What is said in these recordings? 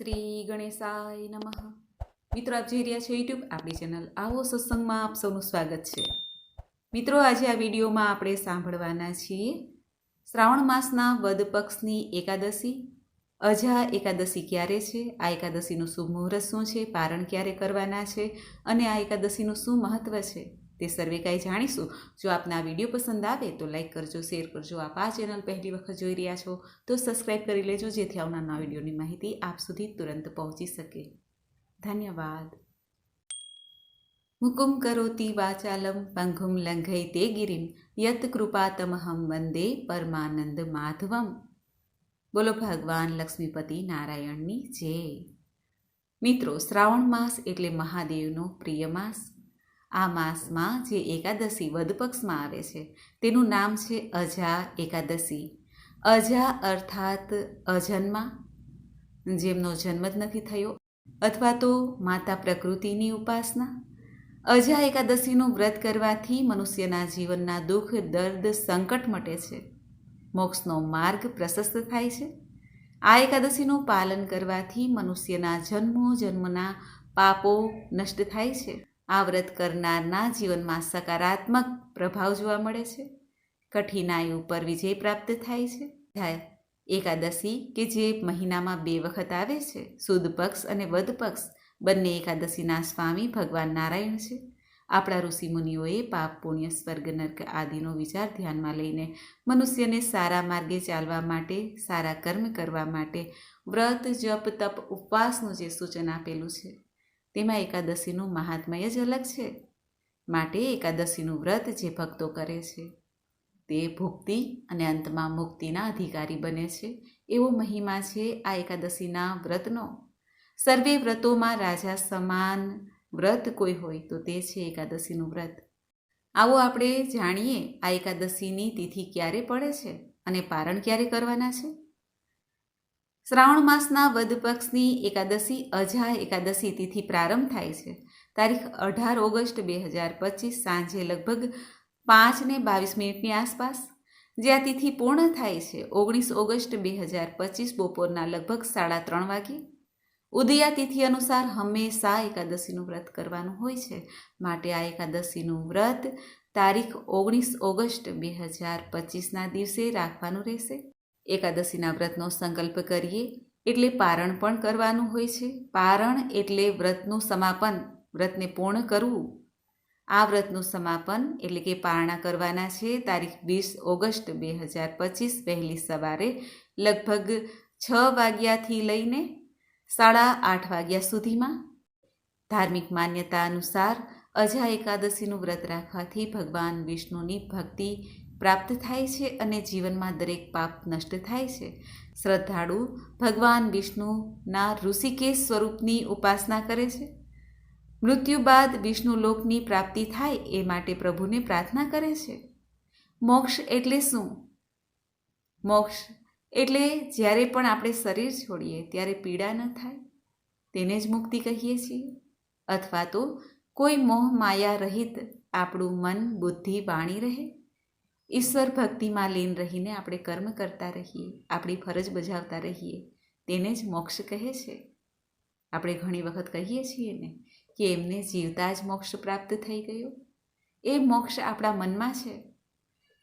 શ્રી ગણેશાય નમઃ. મિત્રો, આપ જોઈ રહ્યા છો યુટ્યુબ આપણી ચેનલ આવો સત્સંગમાં આપ સૌનું સ્વાગત છે. મિત્રો, આજે આ વિડીયોમાં આપણે સાંભળવાના છીએ શ્રાવણ માસના વદ પક્ષની એકાદશી. અજા એકાદશી ક્યારે છે? આ એકાદશીનું શુભ મુહૂર્ત શું છે? પારણ ક્યારે કરવાના છે? અને આ એકાદશીનું શું મહત્ત્વ છે? તે સર્વે કાંઈ જાણીશું. જો આપને વીડિયો પસંદ આવે તો લાઈક કરજો, શેર કરજો. આપ આ ચેનલ પહેલી વખત જોઈ રહ્યા છો તો સબસ્ક્રાઈબ કરી લેજો, જેથી આવનારના વિડીયોની માહિતી આપ સુધી તુરંત પહોંચી શકે. ધન્યવાદ. મુકુમ કરોતિ વાચાલમ પંઘુમ લંઘઈ તે ગિરિમ. યત કૃપાતમહમ વંદે પરમાનંદ માધવમ. બોલો ભગવાન લક્ષ્મીપતિ નારાયણની જય. મિત્રો, શ્રાવણ માસ એટલે મહાદેવનો પ્રિય માસ. આ માસમાં જે એકાદશી વધપક્ષમાં આવે છે, તેનું નામ છે અજા એકાદશી. અજા અર્થાત અજન્મા, જેમનો જન્મ જ નથી થયો, અથવા તો માતા પ્રકૃતિની ઉપાસના. અજા એકાદશીનું વ્રત કરવાથી મનુષ્યના જીવનના દુઃખ, દર્દ, સંકટ મટે છે. મોક્ષનો માર્ગ પ્રશસ્ત થાય છે. આ એકાદશીનું પાલન કરવાથી મનુષ્યના જન્મો જન્મના પાપો નષ્ટ થાય છે. આ વ્રત કરનારના જીવનમાં સકારાત્મક પ્રભાવ જોવા મળે છે. કઠિનાઈ ઉપર વિજય પ્રાપ્ત થાય છે. એકાદશી કે જે મહિનામાં બે વખત આવે છે, સુદ પક્ષ અને વદ પક્ષ, બંને એકાદશીના સ્વામી ભગવાન નારાયણ છે. આપણા ઋષિમુનિઓએ પાપ, પુણ્ય, સ્વર્ગ, નર્ક આદિનો વિચાર ધ્યાનમાં લઈને મનુષ્યને સારા માર્ગે ચાલવા માટે, સારા કર્મ કરવા માટે વ્રત, જપ, તપ, ઉપવાસનું જે સૂચન આપેલું છે તેમાં એકાદશીનું મહાત્મય જ અલગ છે. માટે એકાદશીનું વ્રત જે ભક્તો કરે છે, તે ભુક્તિ અને અંતમાં મુક્તિના અધિકારી બને છે. એવો મહિમા છે આ એકાદશીના વ્રતનો. સર્વે વ્રતોમાં રાજા સમાન વ્રત કોઈ હોય તો તે છે એકાદશીનું વ્રત. આવો આપણે જાણીએ આ એકાદશીની તિથિ ક્યારે પડે છે અને પારણ ક્યારે કરવાના છે? શ્રાવણ માસના વદ પક્ષની એકાદશી અજા એકાદશી તિથિ પ્રારંભ થાય છે. તારીખ અઢાર ઓગસ્ટ બે હજાર પચીસ સાંજે લગભગ પાંચ ને બાવીસ મિનિટની આસપાસ. જે આ તિથિ પૂર્ણ થાય છે ઓગણીસ ઓગસ્ટ બે હજાર પચીસ બપોરના લગભગ સાડા ત્રણ વાગે. ઉદયા તિથિ અનુસાર હંમેશા એકાદશીનું વ્રત કરવાનું હોય છે. માટે આ એકાદશીનું વ્રત તારીખ ઓગણીસ ઓગસ્ટ બે હજાર પચીસના દિવસે રાખવાનું રહેશે. એકાદશીના વ્રતનો સંકલ્પ કરીએ એટલે પારણ પણ કરવાનું હોય છે. પારણ એટલે વ્રતનું સમાપન, વ્રતને પૂર્ણ કરવું. આ વ્રતનું સમાપન એટલે કે પારણા કરવાના છે તારીખ વીસ ઓગસ્ટ બે હજાર પચીસ વહેલી સવારે લગભગ છ વાગ્યાથી લઈને સાડા આઠ વાગ્યા સુધીમાં. ધાર્મિક માન્યતા અનુસાર અજા એકાદશીનું વ્રત રાખવાથી ભગવાન વિષ્ણુની ભક્તિ પ્રાપ્ત થાય છે અને જીવનમાં દરેક પાપ નષ્ટ થાય છે. શ્રદ્ધાળુ ભગવાન વિષ્ણુના ઋષિકેશ સ્વરૂપની ઉપાસના કરે છે. મૃત્યુ બાદ વિષ્ણુ લોકની પ્રાપ્તિ થાય એ માટે પ્રભુને પ્રાર્થના કરે છે. મોક્ષ એટલે શું? મોક્ષ એટલે જ્યારે પણ આપણે શરીર છોડીએ ત્યારે પીડા ન થાય. તેને જ મુક્તિ કહીએ છીએ. અથવા તો કોઈ મોહ માયા રહિત આપણું મન બુદ્ધિ વાણી રહે. ઈશ્વર ભક્તિમાં લીન રહીને આપણે કર્મ કરતા રહીએ, આપણી ફરજ બજાવતા રહીએ, તેને જ મોક્ષ કહે છે. આપણે ઘણી વખત કહીએ છીએ ને કે એમને જીવતા જ મોક્ષ પ્રાપ્ત થઈ ગયો. એ મોક્ષ આપણા મનમાં છે.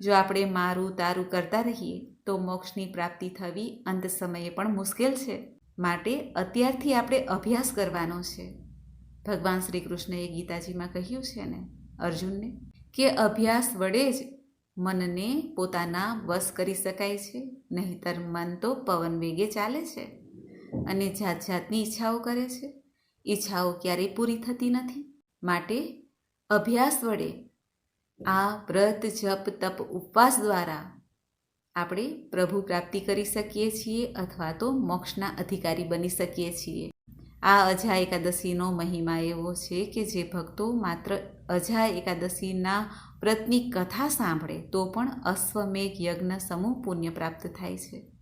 જો આપણે મારું તારું કરતા રહીએ, તો મોક્ષની પ્રાપ્તિ થવી અંત સમયે પણ મુશ્કેલ છે. માટે અત્યારથી આપણે અભ્યાસ કરવાનો છે. ભગવાન શ્રી કૃષ્ણએ ગીતાજીમાં કહ્યું છે ને અર્જુનને કે અભ્યાસ વડે જ મનને પોતાના વશ કરી શકાય છે, નહીતર મન તો પવન વેગે ચાલે છે અને જાત જાતની ઈચ્છાઓ કરે છે. ઈચ્છાઓ ક્યારેય પૂરી થતી નથી. માટે અભ્યાસ વડે આ વ્રત, જપ, તપ, ઉપવાસ દ્વારા આપણે પ્રભુ પ્રાપ્તિ કરી શકીએ છીએ અથવા તો મોક્ષના અધિકારી બની શકીએ છીએ. આ અજા એકાદશીનો મહિમા એવો છે કે જે ભક્તો માત્ર અજા એકાદશીના વ્રતની કથા સાંભળે તો પણ અશ્વમેઘ યજ્ઞ સમૂહ પુણ્ય પ્રાપ્ત થાય છે.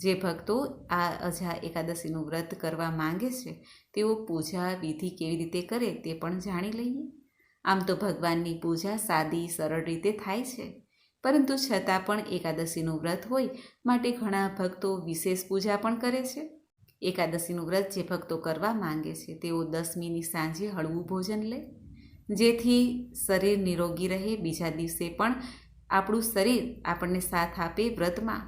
જે ભક્તો આ અજા એકાદશીનું વ્રત કરવા માંગે છે, તેઓ પૂજા વિધિ કેવી રીતે કરે તે પણ જાણી લઈએ. આમ તો ભગવાનની પૂજા સાદી, સરળ રીતે થાય છે. પરંતુ છતાં પણ એકાદશીનું વ્રત હોય માટે ઘણા ભક્તો વિશેષ પૂજા પણ કરે છે. એકાદશીનું વ્રત જે ભક્તો કરવા માંગે છે, તેઓ દસમીની સાંજે હળવું ભોજન લે. જેથી શરીર નિરોગી રહે, બીજા દિવસે પણ આપણું શરીર આપણને સાથ આપે વ્રતમાં.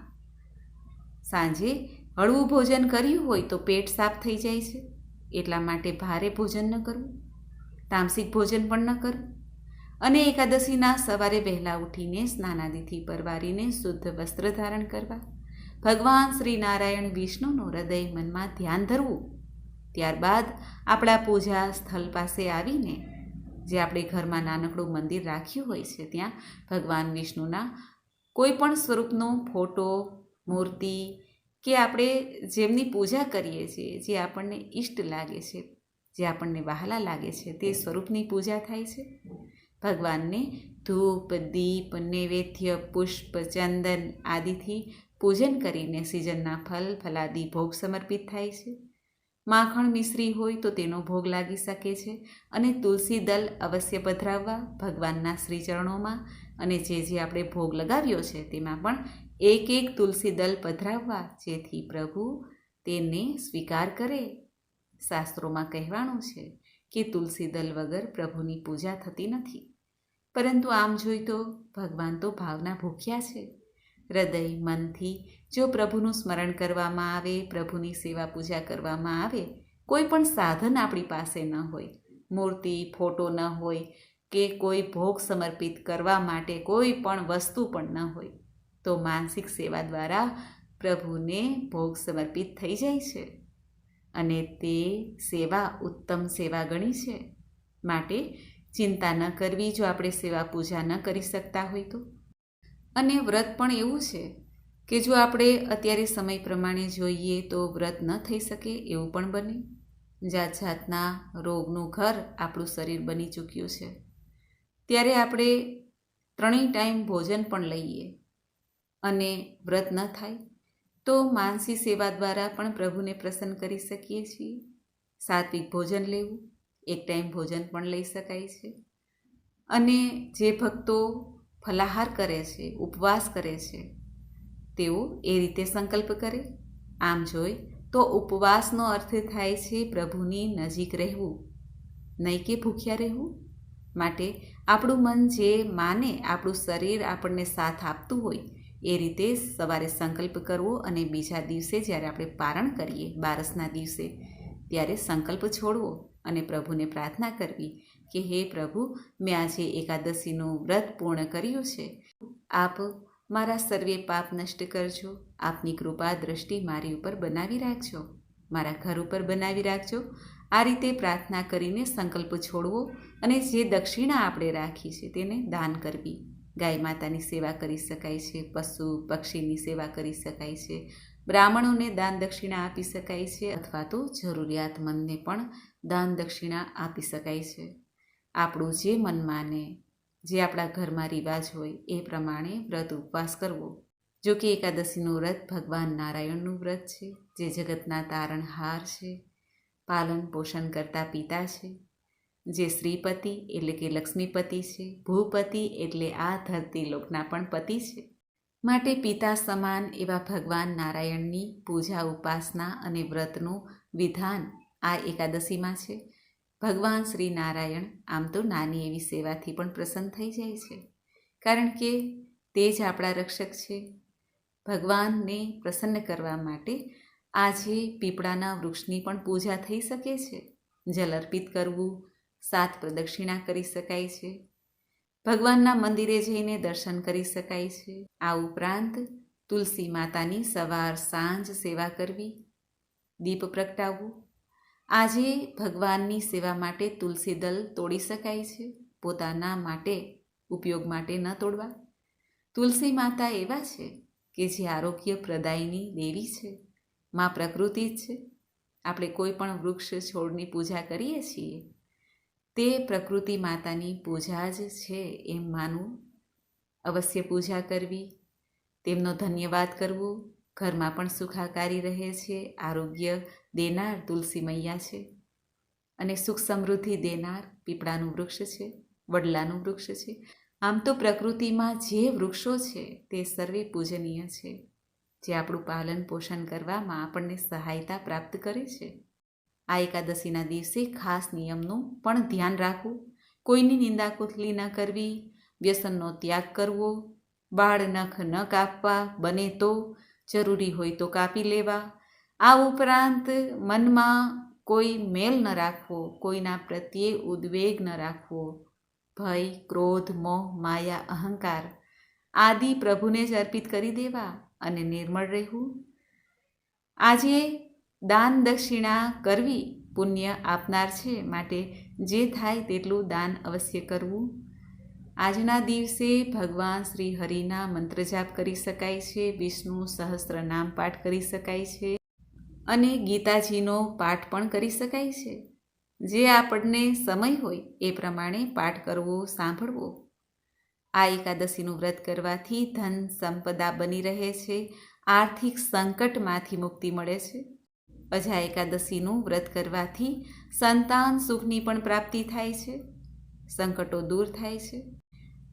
સાંજે હળવું ભોજન કર્યું હોય તો પેટ સાફ થઈ જાય છે. એટલા માટે ભારે ભોજન ન કરવું. તામસિક ભોજન પણ ન કરવું. અને એકાદશીના સવારે વહેલા ઉઠીને સ્નાનાદિથી પરવારીને શુદ્ધ વસ્ત્ર ધારણ કરવા. ભગવાન શ્રી નારાયણ વિષ્ણુનું હૃદય મનમાં ધ્યાન ધરવું. ત્યારબાદ આપણા પૂજા સ્થળ પાસે આવીને જે આપણે ઘરમાં નાનકડું મંદિર રાખ્યું હોય છે ત્યાં, ભગવાન વિષ્ણુના, કોઈ પણ સ્વરૂપનો ફોટો, મૂર્તિ કે આપણે જેમની પૂજા કરીએ છીએ, જે આપણને ઈષ્ટ લાગે છે, જે આપણને વહાલા લાગે છે, તે સ્વરૂપની પૂજા થાય છે. ભગવાનને ધૂપ, દીપ, નૈવેદ્ય, પુષ્પ, ચંદન આદિથી પૂજન કરીને સિઝનના ફલ, ફલાદી ભોગ સમર્પિત થાય છે. માખણ મિશ્રી હોય તો તેનો ભોગ લાગી શકે છે અને તુલસી દલ અવશ્ય પધરાવવા ભગવાનના શ્રીચરણોમાં અને જે જે આપણે ભોગ લગાવ્યો છે તેમાં પણ એક એક તુલસી દલ પધરાવવા જેથી પ્રભુ તેને સ્વીકાર કરે. શાસ્ત્રોમાં કહેવાનું છે કે તુલસી દલ વગર પ્રભુની પૂજા થતી નથી. પરંતુ આમ જોઈ તો ભગવાન તો ભાવના ભૂખ્યા છે. હૃદય મનથી જો પ્રભુનું સ્મરણ કરવામાં આવે, પ્રભુની સેવા પૂજા કરવામાં આવે, કોઈ પણ સાધન આપણી પાસે ન હોય, મૂર્તિ, ફોટો ન હોય કે કોઈ ભોગ સમર્પિત કરવા માટે કોઈ પણ વસ્તુ પણ ન હોય, તો માનસિક સેવા દ્વારા પ્રભુને ભોગ સમર્પિત થઈ જાય છે. અને તે સેવા ઉત્તમ સેવા ગણી છે. માટે ચિંતા ન કરવી જો આપણે સેવા પૂજા ન કરી શકતા હોય તો. અને વ્રત પણ એવું છે કે જો આપણે અત્યારે સમય પ્રમાણે જોઈએ તો વ્રત ન થઈ શકે એવું પણ બને. જાત જાતના રોગનું ઘર આપણું શરીર બની ચૂક્યું છે. ત્યારે આપણે ત્રણેય ટાઈમ ભોજન પણ લઈએ અને વ્રત ન થાય તો માનસી સેવા દ્વારા પણ પ્રભુને પ્રસન્ન કરી શકીએ છીએ. સાત્વિક ભોજન લેવું, એક ટાઈમ ભોજન પણ લઈ શકાય છે. અને જે ભક્તો ફલાહાર કરે છે, ઉપવાસ કરે છે, તેઓ એ રીતે સંકલ્પ કરે. આમ જોઈ તો ઉપવાસનો અર્થ થાય છે પ્રભુની નજીક રહેવું, નહીં કે ભૂખ્યા રહેવું. માટે આપણું મન જે માને, આપણું શરીર આપણને સાથ આપતું હોય, એ રીતે સવારે સંકલ્પ કરવો અને બીજા દિવસે જ્યારે આપણે પારણ કરીએ, બારસના દિવસે, ત્યારે સંકલ્પ છોડવો અને પ્રભુને પ્રાર્થના કરવી કે હે પ્રભુ, મેં આજે એકાદશીનું વ્રત પૂર્ણ કર્યું છે. આપ મારા સર્વે પાપ નષ્ટ કરજો. આપની કૃપા દ્રષ્ટિ મારી ઉપર બનાવી રાખજો. મારા ઘર ઉપર બનાવી રાખજો. આ રીતે પ્રાર્થના કરીને સંકલ્પ છોડવો અને જે દક્ષિણા આપણે રાખી છે તેને દાન કરવી. ગાય માતાની સેવા કરી શકાય છે, પશુ પક્ષીની સેવા કરી શકાય છે, બ્રાહ્મણોને દાન દક્ષિણા આપી શકાય છે અથવા તો જરૂરિયાતમંદને પણ દાન દક્ષિણા આપી શકાય છે. આપણું જે મન માને, જે આપણા ઘરમાં રિવાજ હોય, એ પ્રમાણે વ્રત ઉપવાસ કરવો. જો કે એકાદશીનું વ્રત ભગવાન નારાયણનું વ્રત છે, જે જગતના તારણહાર છે, પાલન પોષણ કરતા પિતા છે, જે શ્રીપતિ એટલે કે લક્ષ્મીપતિ છે, ભૂપતિ એટલે આ ધરતી લોકના પણ પતિ છે. માટે પિતા સમાન એવા ભગવાન નારાયણની પૂજા, ઉપાસના અને વ્રતનું વિધાન આ એકાદશીમાં છે. ભગવાન શ્રી નારાયણ આમ તો નાની એવી સેવાથી પણ પ્રસન્ન થઈ જાય છે. કારણ કે તે જ આપણા રક્ષક છે. ભગવાનને પ્રસન્ન કરવા માટે આજે પીપળાના વૃક્ષની પણ પૂજા થઈ શકે છે. જલ અર્પિત કરવું, સાત પ્રદક્ષિણા કરી શકાય છે. ભગવાનના મંદિરે જઈને દર્શન કરી શકાય છે. આ ઉપરાંત તુલસી માતાની સવાર સાંજ સેવા કરવી, દીપ પ્રગટાવવું આજે ભગવાનની સેવા માટે તુલસી દલ તોડી શકાય છે. પોતાના માટે, ઉપયોગ માટે ન તોડવા. તુલસી માતા એવા છે કે જે આરોગ્ય પ્રદાયની દેવી છે, માં પ્રકૃતિ જ છે. આપણે કોઈ પણ વૃક્ષ છોડની પૂજા કરીએ છીએ, તે પ્રકૃતિ માતાની પૂજા જ છે એમ માનવું. અવશ્ય પૂજા કરવી, તેમનો ધન્યવાદ કરવો, ઘરમાં પણ સુખાકારી રહે છે, આરોગ્ય દેનાર તુલસી મૈયા છે અને સુખ સમૃદ્ધિ દેનાર પીપળાનું વૃક્ષ છે, વડલાનું વૃક્ષ છે. આમ તો પ્રકૃતિમાં જે વૃક્ષો છે તે સર્વે પૂજનીય છે, જે આપણું પાલન પોષણ કરવામાં આપણને સહાયતા પ્રાપ્ત કરે છે. આ એકાદશીના દિવસે ખાસ નિયમનું પણ ધ્યાન રાખવું. કોઈની નિંદા કુથલી ન કરવી, વ્યસનનો ત્યાગ કરવો, બાળ નખ ન કાપવા બને તો જરૂરી હોય તો કાપી લેવા આ ઉપરાંત મનમાં કોઈ મેલ ન રાખવો, કોઈના પ્રત્યે ઉદ્વેગ ન રાખવો, ભય, ક્રોધ, મોહ, માયા, અહંકાર આદિ પ્રભુને જ અર્પિત કરી દેવા અને નિર્મળ રહેવું. આજે દાન દક્ષિણા કરવી પુણ્ય આપનાર છે માટે જે થાય તેટલું દાન અવશ્ય કરવું. આજના દિવસે ભગવાન શ્રી હરિના મંત્ર જાપ કરી શકાય છે, વિષ્ણુ સહસ્ત્ર નામ પાઠ કરી શકાય છે. અને ગીતાજીનો પાઠ પણ કરી શકાય છે. જે આપણને સમય હોય એ પ્રમાણે પાઠ કરવો, સાંભળવો. આ એકાદશીનું વ્રત કરવાથી ધન સંપદા બની રહે છે, આર્થિક સંકટમાંથી મુક્તિ મળે છે. અજા એકાદશીનું વ્રત કરવાથી સંતાન સુખની પણ પ્રાપ્તિ થાય છે, સંકટો દૂર થાય છે.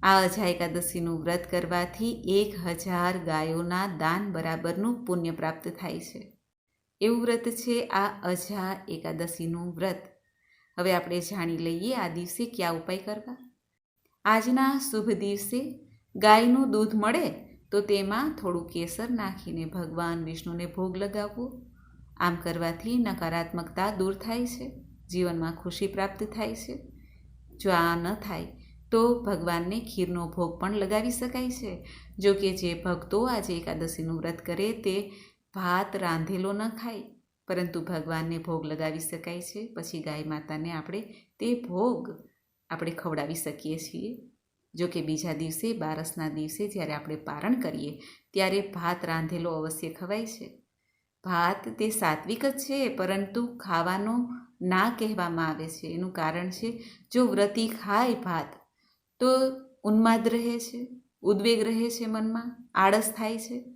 આ અજા એકાદશીનું વ્રત કરવાથી એક હજાર ગાયોના દાન બરાબરનું પુણ્ય પ્રાપ્ત થાય છે. એવું વ્રત છે? આ અજા એકાદશીનું વ્રત. હવે આપણે જાણી લઈએ આ દિવસે કયા ઉપાય કરવા. આજના શુભ દિવસે ગાયનું દૂધ મળે તો તેમાં થોડું કેસર નાખીને ભગવાન વિષ્ણુને ભોગ લગાવવો. આમ કરવાથી નકારાત્મકતા દૂર થાય છે, જીવનમાં ખુશી પ્રાપ્ત થાય છે. જો આ ન થાય, તો ભગવાનને ખીરનો ભોગ પણ લગાવી શકાય છે. જો કે જે ભક્તો આજે એકાદશીનું વ્રત કરે તે ભાત રાંધેલો ન ખાય, પરંતુ ભગવાનને ભોગ લગાવી શકાય છે. પછી ગાય માતાને આપણે તે ભોગ આપણે ખવડાવી શકીએ છીએ. જો કે બીજા દિવસે, બારસના દિવસે જ્યારે આપણે પારણ કરીએ, ત્યારે ભાત રાંધેલો અવશ્ય ખવાય છે. ભાત તે સાત્વિક જ છે, પરંતુ ખાવાનો ના કહેવામાં આવે છે. એનું કારણ છે, જો વ્રતી ખાય ભાત, તો ઉન્માદ રહે છે, ઉદ્વેગ રહે છે મનમાં, આળસ થાય છે.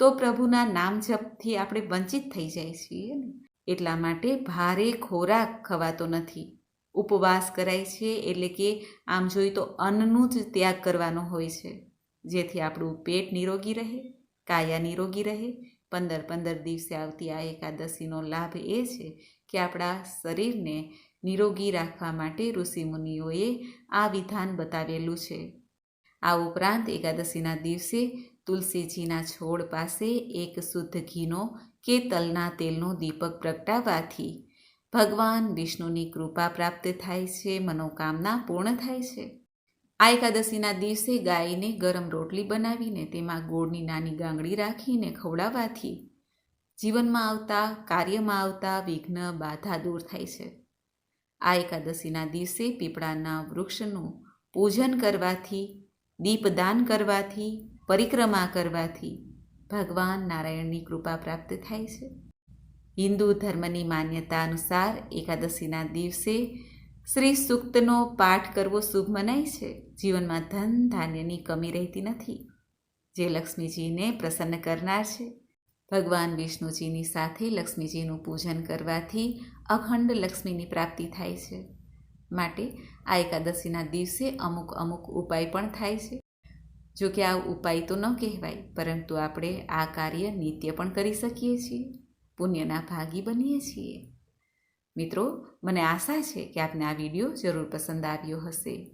તો પ્રભુના નામ જપથી આપણે વંચિત થઈ જાય છીએ ને. એટલા માટે ભારે ખોરાક ખવાતો નથી. ઉપવાસ કરાય છે એટલે કે આમ જોઈએ તો અન્નનું જ ત્યાગ કરવાનો હોય છે. જેથી આપણું પેટ નિરોગી રહે, કાયા નિરોગી રહે. પંદર પંદર દિવસે આવતી આ એકાદશીનો લાભ એ છે કે આપણા શરીરને નિરોગી રાખવા માટે ઋષિમુનિઓએ આ વિધાન બતાવેલું છે. આ ઉપરાંત એકાદશીના દિવસે તુલસીજીના છોડ પાસે એક શુદ્ધ ઘીનો કે તલના તેલનો દીપક પ્રગટાવવાથી ભગવાન વિષ્ણુની કૃપા પ્રાપ્ત થાય છે, મનોકામના પૂર્ણ થાય છે. આ એકાદશીના દિવસે ગાયને ગરમ રોટલી બનાવીને તેમાં ગોળની નાની ગાંગડી રાખીને ખવડાવવાથી જીવનમાં આવતા, કાર્યમાં આવતા વિઘ્ન બાધા દૂર થાય છે. આ એકાદશીના દિવસે પીપળાના વૃક્ષનું પૂજન કરવાથી, દીપદાન કરવાથી પરિક્રમા કરવાથી ભગવાન નારાયણની કૃપા પ્રાપ્ત થાય છે. હિન્દુ ધર્મની માન્યતા અનુસાર એકાદશીના દિવસે શ્રી સૂક્તનો પાઠ કરવો શુભ મનાય છે. જીવનમાં ધન ધાન્યની કમી રહેતી નથી. જે લક્ષ્મીજીને પ્રસન્ન કરનાર છે. ભગવાન વિષ્ણુજીની સાથે લક્ષ્મીજીનું પૂજન કરવાથી અખંડ લક્ષ્મીની પ્રાપ્તિ થાય છે. માટે આ એકાદશીના દિવસે અમુક અમુક ઉપાય પણ થાય છે. જો કે આ ઉપાય તો ન કહેવાય, પરંતુ આપણે આ કાર્ય નિત્ય પણ કરી શકીએ છીએ, પુણ્યના ભાગી બનીએ છીએ. મિત્રો, મને આશા છે કે આપને આ વીડિયો જરૂર પસંદ આવ્યો હશે.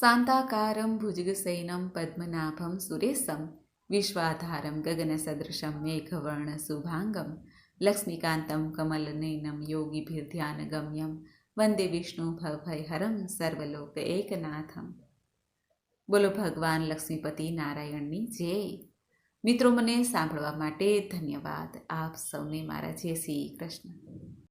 શાંતાકારમ ભુજગસૈનમ પદ્મનાભમ સુરેશમ વિશ્વાધારમ ગગનસદૃશમ મેઘવર્ણ શુભાંગમ લક્ષ્મીકાંતમ કમલનયનમ યોગીભિર્ધ્યાનગમ્યમ વંદે વિષ્ણુ ભવભયહરમ સર્વલોક એકનાથમ. બોલો ભગવાન લક્ષ્મીપતિ નારાયણની જય. મિત્રો, મને સાંભળવા માટે ધન્યવાદ. આપ સૌને મારા જય શ્રી કૃષ્ણ.